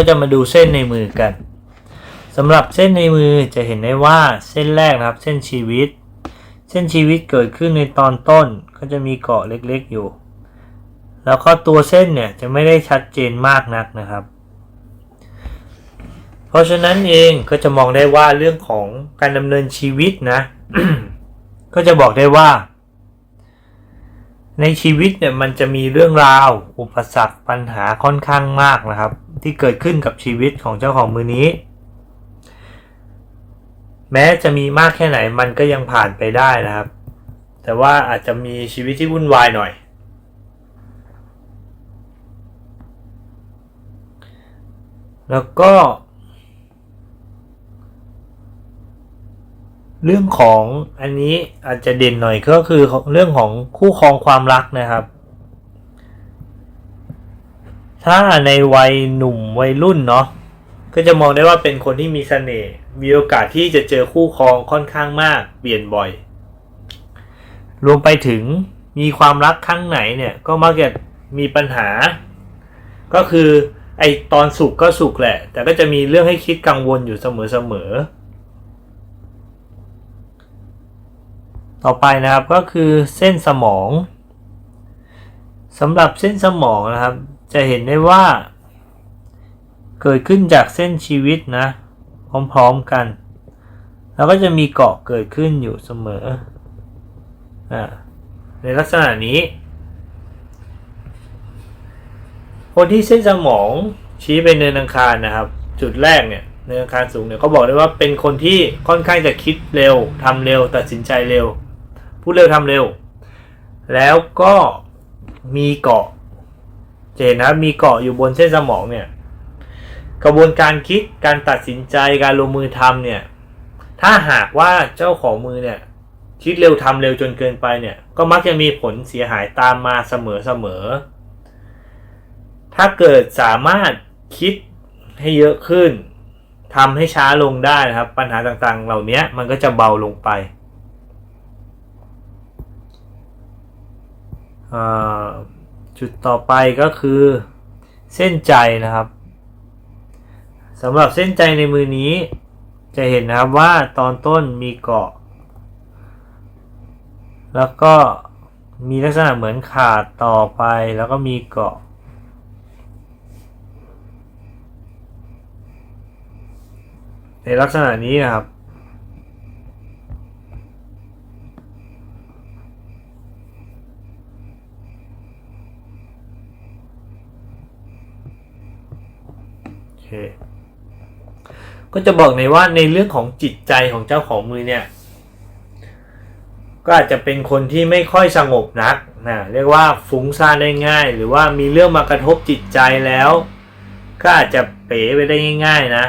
ก็จะมาดูเส้นในมือกันสำหรับเส้นในมือจะเห็นได้ว่าเส้นแรกนะครับ เส้นชีวิต เส้นชีวิตเกิดขึ้นในตอนต้นก็จะมีเกาะเล็กๆอยู่ แล้วก็ตัวเส้นเนี่ยจะไม่ได้ชัดเจนมากนักนะครับ เพราะฉะนั้นเองก็จะมองได้ว่าเรื่องของการดำเนินชีวิตนะ ก็จะบอกได้ว่า ในชีวิตเนี่ยมันจะมีเรื่องราว อุปสรรคปัญหาค่อนข้างมากนะครับ ที่เกิดขึ้นกับชีวิตของเจ้าของมือนี้ แม้จะมีมากแค่ไหนมันก็ยังผ่านไปได้นะครับ แต่ว่าอาจจะมีชีวิตที่วุ่นวายหน่อย แล้วก็ เรื่องของอันนี้อาจจะเด่นหน่อยก็คือเรื่องของคู่ครองความรักนะครับ ถ้าในวัยหนุ่มวัยรุ่นเนาะก็จะมองได้ว่าเป็นคนที่มีเสน่ห์มีโอกาสที่จะเจอคู่ครองค่อนข้างมากเปลี่ยนบ่อย รวมไปถึงมีความรักครั้งไหนเนี่ยก็มักจะมีปัญหา ก็คือไอตอนสุขก็สุขแหละ แต่ก็จะมีเรื่องให้คิดกังวลอยู่เสมอๆ ต่อไปนะครับก็คือเส้นสมองสำหรับเส้นสมองนะครับ จะเห็นได้ว่า เกิดขึ้นจากเส้นชีวิตนะ พร้อมๆกัน แล้วก็จะมีเกาะเกิดขึ้นอยู่เสมออ่าในลักษณะนี้ คนที่เส้นสมองชี้ไปเนินอังคารนะครับ จุดแรกเนี่ยเนินอังคารสูงเนี่ยเขาบอกได้ว่าเป็นคนที่ค่อนข้างจะคิดเร็วทำเร็ว ตัดสินใจเร็ว พูดเร็วทำเร็ว แล้วก็มีเกาะเจนนะมีเกาะอยู่บนเส้นสมองเนี่ยกระบวนการคิดการตัดสินใจการลงมือทำเนี่ยถ้าหากว่าเจ้าของมือเนี่ยคิดเร็วทำเร็วจนเกินไปเนี่ยก็มักจะมีผลเสียหายตามมาเสมอเสมอ ถ้าเกิดสามารถคิดให้เยอะขึ้นทำให้ช้าลงได้นะครับ ปัญหาต่างๆ เหล่านี้มันก็จะเบาลงไปอ่า จุดต่อไปก็คือเส้นใจนะครับสำหรับเส้นใจในมือนี้ จะเห็นนะครับว่าตอนต้นมีเกาะ แล้วก็มีลักษณะเหมือนขาดต่อไปแล้วก็มีเกาะ ในลักษณะนี้นะครับ เค ก็จะบอกในว่าในเรื่องของจิตใจของเจ้าของมือเนี่ย ก็อาจจะเป็นคนที่ไม่ค่อยสงบนักนะเรียกว่าฟุ้งซ่านได้ง่าย หรือว่ามีเรื่องมากระทบจิตใจแล้ว ก็อาจจะเป๋ไปได้ง่าย ๆนะ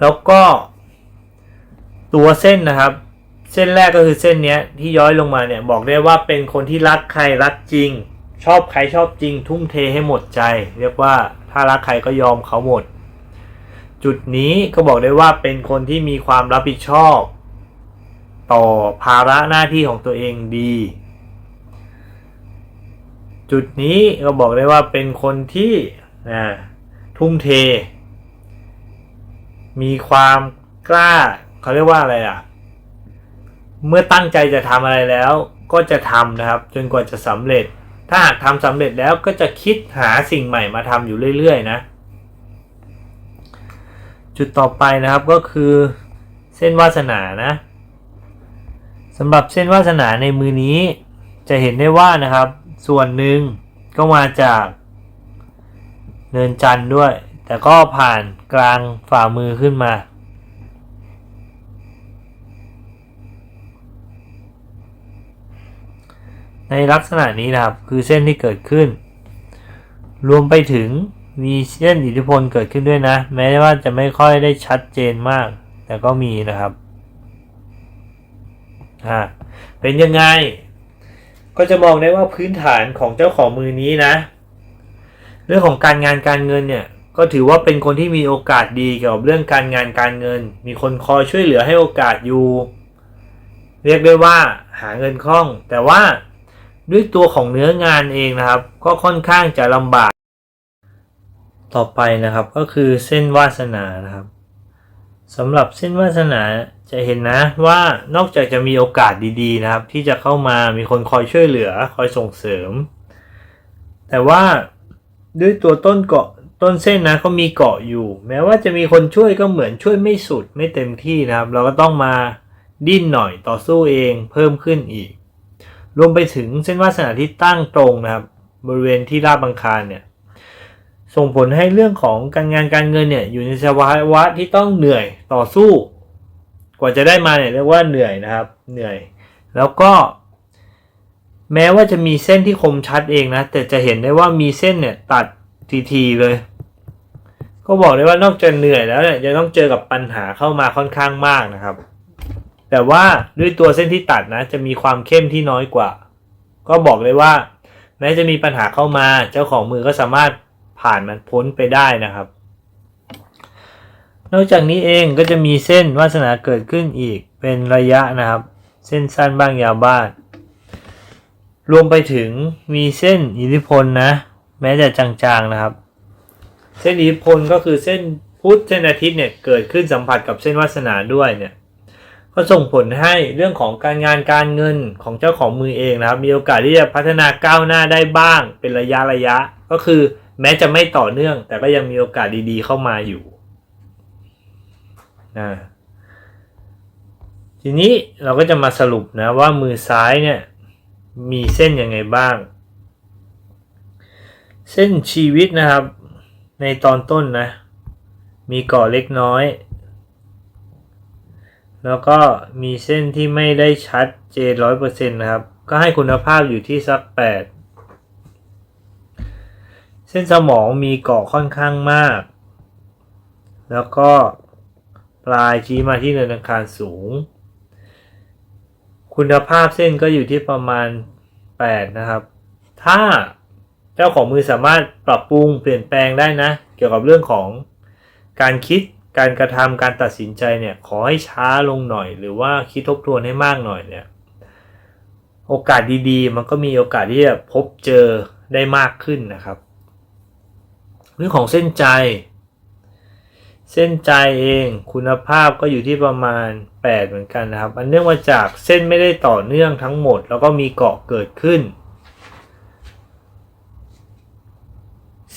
แล้วก็ตัวเส้นนะครับ เส้นแรกก็คือเส้นเนี้ยที่ย้อยลงมาเนี่ยบอกได้ว่าเป็นคนที่รักใครรักจริง ชอบใครชอบจริง ทุ่มเทให้หมดใจ เรียกว่าถ้ารักใครก็ยอมเขาหมด จุดนี้ก็บอกได้ว่าเป็นคนที่มีความรับผิดชอบ ต่อภาระหน้าที่ของตัวเองดี จุดนี้ก็บอกได้ว่าเป็นคนที่ทุ่มเท มีความกล้าเขาเรียกว่าอะไรอะ เมื่อตั้งใจจะทำอะไรแล้วก็จะทำนะครับ จนกว่าจะสำเร็จ ถ้าหากทำสำเร็จแล้วก็จะคิดหาสิ่งใหม่มาทำอยู่เรื่อยๆนะ จุดต่อไปนะครับก็คือเส้นวาสนานะสำหรับเส้นวาสนาในมือนี้ จะเห็นได้ว่านะครับ ส่วนหนึ่งก็มาจากเนินจันทร์ด้วย แต่ก็ผ่านกลางฝ่ามือขึ้นมา ในลักษณะนี้นะครับคือเส้นที่เกิดขึ้น รวมไปถึงมีเส้นอิทธิพลเกิดขึ้นด้วยนะ แม้ว่าจะไม่ค่อยได้ชัดเจนมาก แต่ก็มีนะครับอ่าเป็นยังไง ก็จะมองได้ว่าพื้นฐานของเจ้าของมือนี้นะ เรื่องของการงานการเงินเนี่ยก็ถือว่าเป็นคนที่มีโอกาสดีเกี่ยวกับเรื่องการงานการเงิน มีคนคอยช่วยเหลือให้โอกาสอยู่ เรียกได้ว่าหาเงินคล่อง แต่ว่า ด้วยตัวของเนื้องานเองนะครับ ก็ค่อนข้างจะลำบาก ต่อไปนะครับก็คือเส้นวาสนานะครับสำหรับเส้นวาสนาจะเห็นนะว่านอกจากจะมีโอกาสดีๆนะครับ ที่จะเข้ามามีคนคอยช่วยเหลือคอยส่งเสริม แต่ว่าด้วยตัวต้นเกาะต้นเส้นนะก็มีเกาะอยู่ แม้ว่าจะมีคนช่วยก็เหมือนช่วยไม่สุดไม่เต็มที่นะครับ เราก็ต้องมาดิ้นหน่อยต่อสู้เองเพิ่มขึ้นอีก รวมไปถึงเส้นวาสนาที่ตั้งตรงนะครับ บริเวณที่ราบบังคารเนี่ยส่งผลให้เรื่องของการงานการเงินเนี่ยอยู่ในสภาวะที่ต้องเหนื่อยต่อสู้ กว่าจะได้มาเนี่ยเรียกว่าเหนื่อยนะครับเหนื่อย แล้วก็ แม้ว่าจะมีเส้นที่คมชัดเองนะแต่จะเห็นได้ว่ามีเส้นเนี่ยตัดทีๆเลย ก็บอกได้ว่านอกจากเหนื่อยแล้วเนี่ยยังต้องเจอกับปัญหาเข้ามาค่อนข้างมากนะครับ แต่ว่าด้วยตัวเส้นที่ตัดนะจะมีความเข้มที่น้อยกว่า ก็บอกเลยว่า แม้จะมีปัญหาเข้ามาเจ้าของมือก็สามารถผ่านมันพ้นไปได้นะครับ นอกจากนี้เองก็จะมีเส้นวาสนาเกิดขึ้นอีกเป็นระยะนะครับ เส้นสั้นบ้างยาวบ้างรวมไปถึงมีเส้นอิทธิพลนะ แม้แต่จางๆนะครับ เส้นอิทธิพลก็คือเส้นพุธเส้นอาทิตย์เนี่ยเกิดขึ้นสัมผัสกับเส้นวาสนาด้วยเนี่ย ก็ส่งผลให้เรื่องของการงานการเงินของเจ้าของมือเองนะครับ มีโอกาสที่จะพัฒนาก้าวหน้าได้บ้าง เป็นระยะระยะ ก็คือแม้จะไม่ต่อเนื่อง แต่ก็ยังมีโอกาสดีๆเข้ามาอยู่นะทีนี้เราก็จะมาสรุปนะว่ามือซ้ายเนี่ยมีเส้นยังไงบ้าง เส้นชีวิตนะครับ ในตอนต้นนะ มีเกาะเล็กน้อย แล้วก็มีเส้นที่ไม่ได้ชัดเจนร้อยเปอร์เซ็นต์นะครับ ก็ให้คุณภาพอยู่ที่สักแปดเส้นสมองมีเกาะค่อนข้างมาก แล้วก็ปลายชี้มาที่เนินอังคารสูง คุณภาพเส้นก็อยู่ที่ประมาณ 8 นะครับ ถ้าเจ้าของมือสามารถปรับปรุงเปลี่ยนแปลงได้นะ เกี่ยวกับเรื่องของการคิด การกระทำการตัดสินใจเนี่ยขอให้ช้าลงหน่อย หรือว่าคิดทบทวนให้มากหน่อยเนี่ยโอกาสดีๆ มันก็มีโอกาสที่จะพบเจอได้มากขึ้นนะครับ เรื่องของเส้นใจ เส้นใจเองคุณภาพก็อยู่ที่ประมาณ 8 เหมือนกันนะครับ อันเนื่องมาจากเส้นไม่ได้ต่อเนื่องทั้งหมด แล้วก็มีเกาะเกิดขึ้น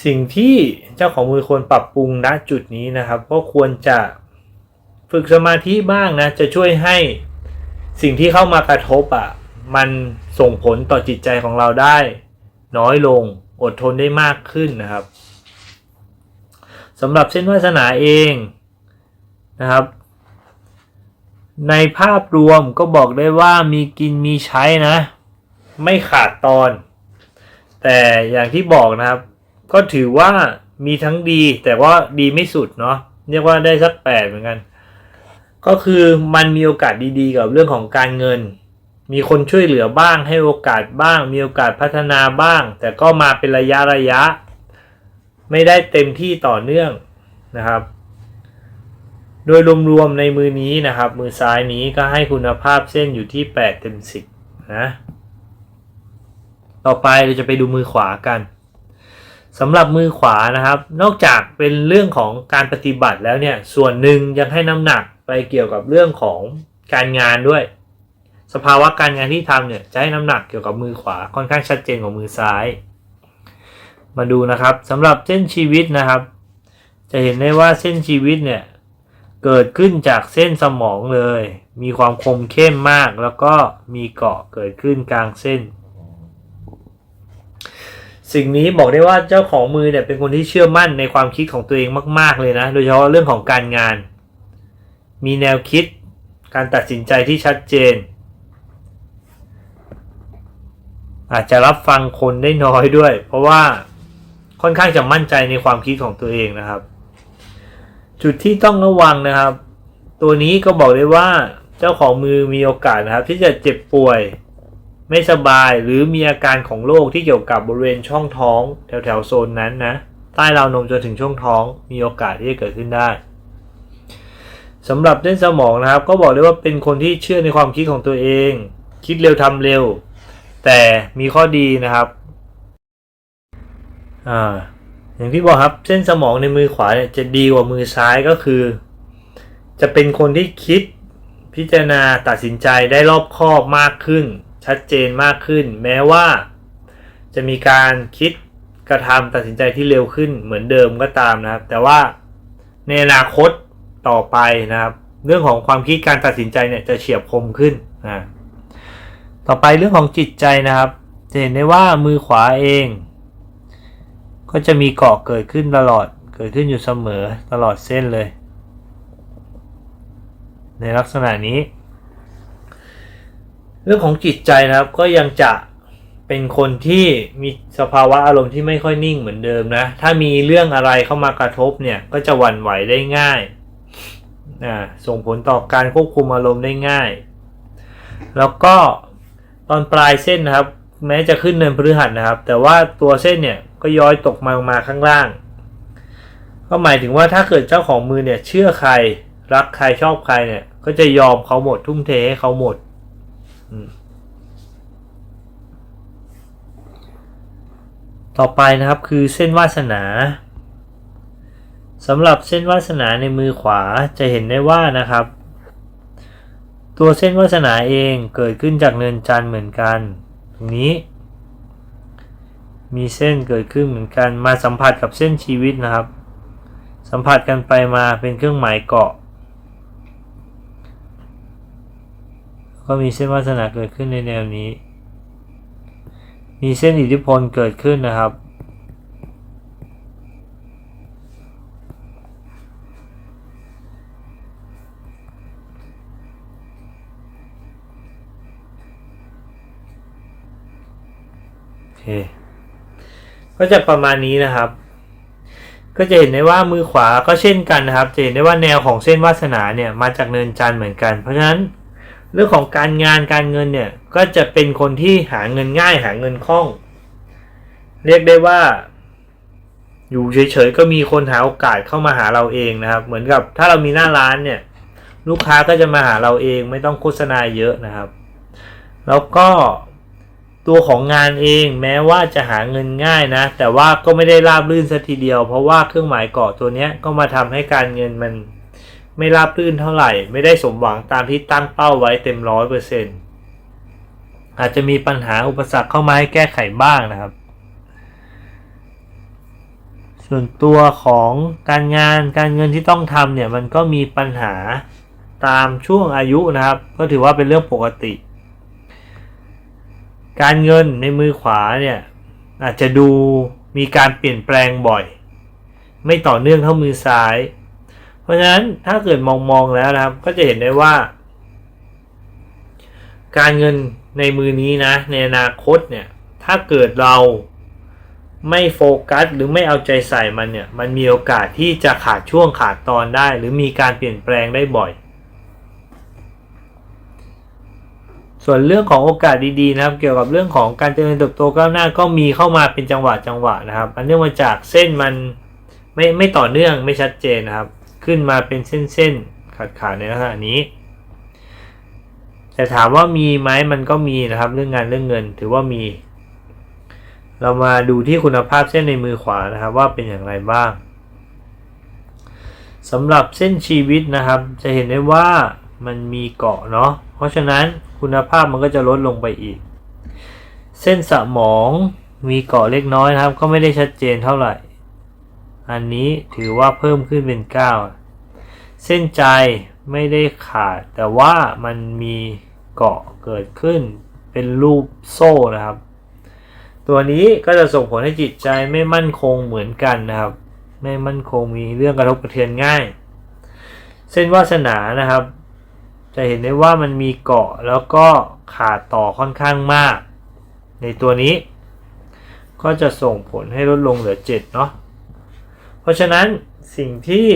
สิ่งที่เจ้าของมือควรปรับปรุงณจุดนี้นะครับ ก็ควรจะฝึกสมาธิบ้างนะ จะช่วยให้สิ่งที่เข้ามากระทบอะ มันส่งผลต่อจิตใจของเราได้ น้อยลงอดทนได้มากขึ้นนะครับสำหรับเส้นวาสนาเองนะครับ ในภาพรวมก็บอกได้ว่ามีกินมีใช้นะ ไม่ขาดตอน แต่อย่างที่บอกนะครับ ก็ถือว่ามีทั้งดี แต่ว่าดีไม่สุดเนาะเรียกว่าได้สักแปดเหมือนกัน ก็คือมันมีโอกาสดีๆ กับเรื่องของการเงิน มีคนช่วยเหลือบ้าง ให้โอกาสบ้าง มีโอกาสพัฒนาบ้าง แต่ก็มาเป็นระยะระยะ ไม่ได้เต็มที่ต่อเนื่องนะครับ โดยรวมๆในมือนี้นะครับ มือซ้ายนี้ก็ให้คุณภาพเส้นอยู่ที่ 8 เต็ม 10 นะ ต่อไปเราจะไปดูมือขวากัน สำหรับมือขวานะครับ นอกจากเป็นเรื่องของการปฏิบัติแล้วเนี่ย ส่วนหนึ่งยังให้น้ำหนักไปเกี่ยวกับเรื่องของการงานด้วย สภาวะการงานที่ทำเนี่ยจะให้น้ำหนักเกี่ยวกับมือขวาค่อนข้างชัดเจนกว่ามือซ้าย มาดูนะครับสำหรับเส้นชีวิตนะครับ จะเห็นได้ว่าเส้นชีวิตเนี่ยเกิดขึ้นจากเส้นสมองเลย มีความคมเข้มมาก แล้วก็มีเกาะเกิดขึ้นกลางเส้น สิ่งนี้บอกได้ว่าเจ้าของมือเนี่ยเป็นคนที่เชื่อมั่นในความคิดของตัวเองมาก ๆ เลยนะ โดยเฉพาะเรื่องของการงาน มีแนวคิด การตัดสินใจที่ชัดเจน อาจจะรับฟังคนได้น้อยด้วย เพราะว่าค่อนข้างจะมั่นใจในความคิดของตัวเองนะครับ จุดที่ต้องระวังนะครับ ตัวนี้ก็บอกได้ว่าเจ้าของมือมีโอกาสนะครับ ที่จะเจ็บป่วย ไม่สบายหรือมีอาการของโรคที่เกี่ยวกับบริเวณช่องท้อง แถวแถวๆโซนนั้นนะใต้ราวนมจนถึงช่องท้องมีโอกาสที่จะเกิดขึ้นได้สำหรับเส้นสมองนะครับ ก็บอกได้ว่าเป็นคนที่เชื่อในความคิดของตัวเอง คิดเร็วทำเร็ว แต่มีข้อดีนะครับอ่าอย่างที่บอกครับเส้นสมองในมือขวาเนี่ยจะดีกว่ามือซ้ายก็คือ จะเป็นคนที่คิดพิจารณาตัดสินใจได้รอบคอบมากขึ้น ชัดเจนมากขึ้น แม้ว่า จะมีการคิดกระทำตัดสินใจที่เร็วขึ้นเหมือนเดิมก็ตามนะครับ แต่ว่าในอนาคตต่อไปนะครับ เรื่องของความคิดการตัดสินใจเนี่ยจะเฉียบคมขึ้นนะต่อไปเรื่องของจิตใจนะครับจะเห็นได้ว่ามือขวาเอง ก็จะมีเกาะเกิดขึ้นตลอดเกิดขึ้นอยู่เสมอตลอดเส้นเลย ในลักษณะนี้ เรื่องของจิตใจนะครับก็ยังจะเป็นคนที่มีสภาวะอารมณ์ที่ไม่ค่อยนิ่งเหมือนเดิมนะ ถ้ามีเรื่องอะไรเข้ามากระทบเนี่ยก็จะหวั่นไหวได้ง่ายนะส่งผลต่อการควบคุมอารมณ์ได้ง่าย แล้วก็ตอนปลายเส้นนะครับ แม้จะขึ้นเนินพฤหัสนะครับ แต่ว่าตัวเส้นเนี่ยก็ย้อยตกมามาข้างล่าง ก็หมายถึงว่าถ้าเกิดเจ้าของมือเนี่ยเชื่อใครรักใครชอบใครเนี่ยก็จะยอมเขาหมดทุ่มเทให้เขาหมด ต่อไปนะครับคือเส้นวาสนาสำหรับเส้นวาสนาในมือขวาจะเห็นได้ว่านะครับ ตัวเส้นวาสนาเองเกิดขึ้นจากเนินจันทร์เหมือนกันตรงนี้ มีเส้นเกิดขึ้นเหมือนกันมาสัมผัสกับเส้นชีวิตนะครับ สัมผัสกันไปมาเป็นเครื่องหมายเกาะ ก็มีเส้นวาสนาเกิดขึ้นในแนวนี้ มีเส้นอิทธิพลเกิดขึ้นนะครับ โอเค ก็จะประมาณนี้นะครับก็จะเห็นได้ว่ามือขวาก็เช่นกันนะครับ จะเห็นได้ว่าแนวของเส้นวาสนาเนี่ยมาจากเนินจันทร์เหมือนกัน เพราะฉะนั้น เรื่องของการงานการเงินเนี่ย ก็จะเป็นคนที่หาเงินง่ายหาเงินคล่อง เรียกได้ว่า อยู่เฉยๆก็มีคนหาโอกาสเข้ามาหาเราเองนะครับ เหมือนกับถ้าเรามีหน้าร้านเนี่ย ลูกค้าก็จะมาหาเราเองไม่ต้องโฆษณาเยอะนะครับ แล้วก็ตัวของงานเองแม้ว่าจะหาเงินง่ายนะ แต่ว่าก็ไม่ได้ราบรื่นสัทีเดียว เพราะว่าเครื่องหมายเกาะตัวเนี้ยก็มาทำให้การเงินมัน ไม่ราบรื่นเท่าไหร่ ไม่ได้สมหวังตามที่ตั้งเป้าไว้เต็มร้อยเปอร์เซ็นต์อาจจะมีปัญหาอุปสรรคเข้ามาให้แก้ไขบ้างนะครับ ส่วนตัวของการงานการเงินที่ต้องทำเนี่ยมันก็มีปัญหาตามช่วงอายุนะครับ ก็ถือว่าเป็นเรื่องปกติ การเงินในมือขวาเนี่ยอาจจะดูมีการเปลี่ยนแปลงบ่อย ไม่ต่อเนื่องเท่ามือซ้าย เพราะฉะนั้นถ้าเกิดมองมองแล้วนะครับ ก็จะเห็นได้ว่า การเงินในมือนี้นะ ในอนาคตเนี่ย ถ้าเกิดเราไม่โฟกัสหรือไม่เอาใจใส่มันเนี่ย มันมีโอกาสที่จะขาดช่วงขาดตอนได้ หรือมีการเปลี่ยนแปลงได้บ่อย ส่วนเรื่องของโอกาสดีๆนะครับ เกี่ยวกับเรื่องของการเจริญเติบโตก้าวหน้าก็มีเข้ามาเป็นจังหวะจังหวะนะครับ อันเนื่องมาจากเส้นมันไม่ไม่ต่อเนื่องไม่ชัดเจนนะครับ ขึ้นมาเป็นเส้นๆขาดๆในลักษณะนี้ แต่ถามว่ามีไหมมันก็มีนะครับเรื่องงานเรื่องเงินถือว่ามี เรามาดูที่คุณภาพเส้นในมือขวานะครับว่าเป็นอย่างไรบ้างสำหรับเส้นชีวิตนะครับ จะเห็นได้ว่ามันมีเกาะเนาะเพราะฉะนั้นคุณภาพมันก็จะลดลงไปอีก เส้นสมองมีเกาะเล็กน้อยนะครับ ก็ไม่ได้ชัดเจนเท่าไหร่ อันนี้ถือว่าเพิ่มขึ้นเป็น 9 เส้นใจไม่ได้ขาด แต่ว่ามันมีเกาะเกิดขึ้นเป็นรูปโซ่นะครับ ตัวนี้ก็จะส่งผลให้จิตใจไม่มั่นคงเหมือนกันนะครับ ไม่มั่นคงมีเรื่องกระทบกระเทือนง่าย เส้นวาสนานะครับ จะเห็นได้ว่ามันมีเกาะแล้วก็ขาดต่อค่อนข้างมาก ในตัวนี้ ก็จะส่งผลให้ลดลงเหลือ 7 เนาะ เพราะฉะนั้นสิ่งที่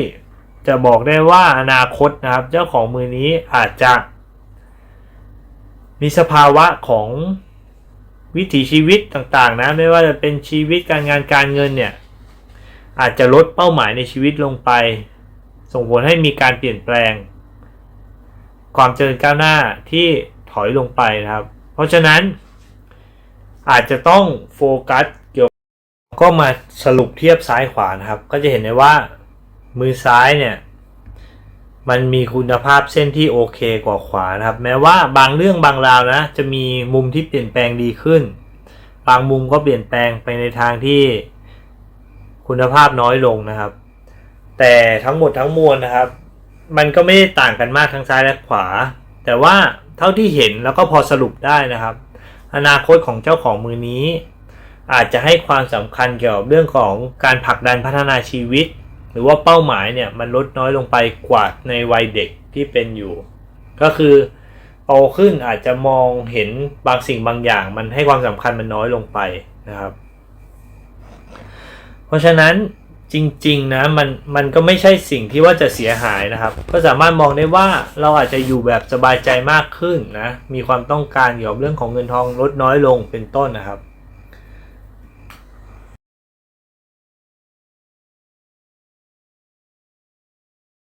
จะบอกได้ว่าอนาคตนะครับ เจ้าของมือนี้อาจจะ มีสภาวะของวิถีชีวิตต่างๆ นะ ไม่ว่าจะเป็นชีวิตการงานการเงินเนี่ย อาจจะลดเป้าหมายในชีวิตลงไป ส่งผลให้มีการเปลี่ยนแปลง ความเจริญก้าวหน้าที่ถอยลงไปนะครับ เพราะฉะนั้นอาจจะต้องโฟกัส ก็มาสรุปเทียบซ้ายขวานะครับ ก็จะเห็นได้ว่ามือซ้ายเนี่ยมันมีคุณภาพเส้นที่โอเคกว่าขวานะครับ แม้ว่าบางเรื่องบางราวนะ จะมีมุมที่เปลี่ยนแปลงดีขึ้น บางมุมก็เปลี่ยนแปลงไปในทางที่คุณภาพน้อยลงนะครับ แต่ทั้งหมดทั้งมวลนะครับ มันก็ไม่ได้ต่างกันมากทั้งซ้ายและขวา แต่ว่าเท่าที่เห็นแล้วก็พอสรุปได้นะครับ อนาคตของเจ้าของมือนี้ อาจจะให้ความสำคัญเกี่ยวกับเรื่องของการผลักดันพัฒนาชีวิต หรือว่าเป้าหมายเนี่ยมันลดน้อยลงไปกว่าในวัยเด็กที่เป็นอยู่ ก็คือโตขึ้นอาจจะมองเห็นบางสิ่งบางอย่าง มันให้ความสำคัญมันน้อยลงไปนะครับ เพราะฉะนั้นจริงๆนะมันมันก็ไม่ใช่สิ่งที่ว่าจะเสียหายนะครับ ก็สามารถมองได้ว่าเราอาจจะอยู่แบบสบายใจมากขึ้นนะมีความต้องการเกี่ยวกับเรื่องของเงินทองลดน้อยลงเป็นต้นนะครับ